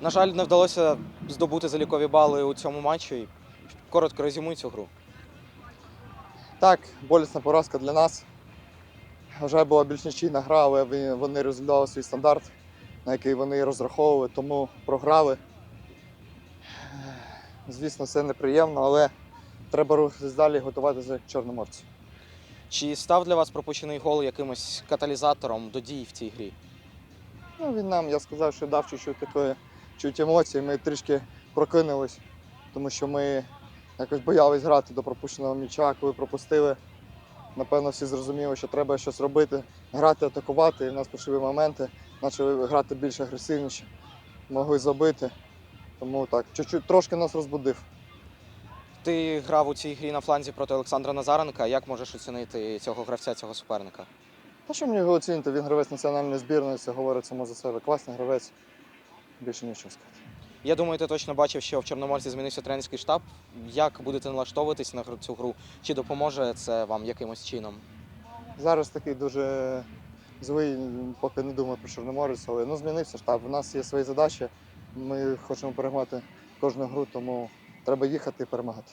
На жаль, не вдалося здобути залікові бали у цьому матчі. Коротко резюмуй цю гру. Так, болісна поразка для нас. Вже була більш нічийна гра, але вони розглядали свій стандарт, на який вони розраховували, тому програли. Звісно, це неприємно, але треба рухатись далі і готуватися к чорноморцю. Чи став для вас пропущений гол якимось каталізатором до дій в цій грі? Ну, він нам, я сказав, що дав чуть-чуть такої чуть емоцій. Ми трішки прокинулись, тому що ми якось боялись грати до пропущеного м'яча, коли пропустили. Напевно, всі зрозуміли, що треба щось робити, грати, атакувати. І в нас пішли моменти, почали грати більш агресивніше, могли забити. Тому так, чуть-чуть трошки нас розбудив. Ти грав у цій грі на фланзі проти Олександра Назаренка. Як можеш оцінити цього гравця, цього суперника? Та що мені його оцінити? Він гравець національної збірної, це говорить само за себе. Класний гравець. Більше нічого сказати. Я думаю, ти точно бачив, що в Чорноморці змінився тренерський штаб. Як будете налаштовуватись на цю гру? Чи допоможе це вам якимось чином? Зараз такий дуже злий, поки не думаю про Чорноморець, але ну, змінився штаб. У нас є свої задачі. Ми хочемо перемагати кожну гру, тому треба їхати і перемагати.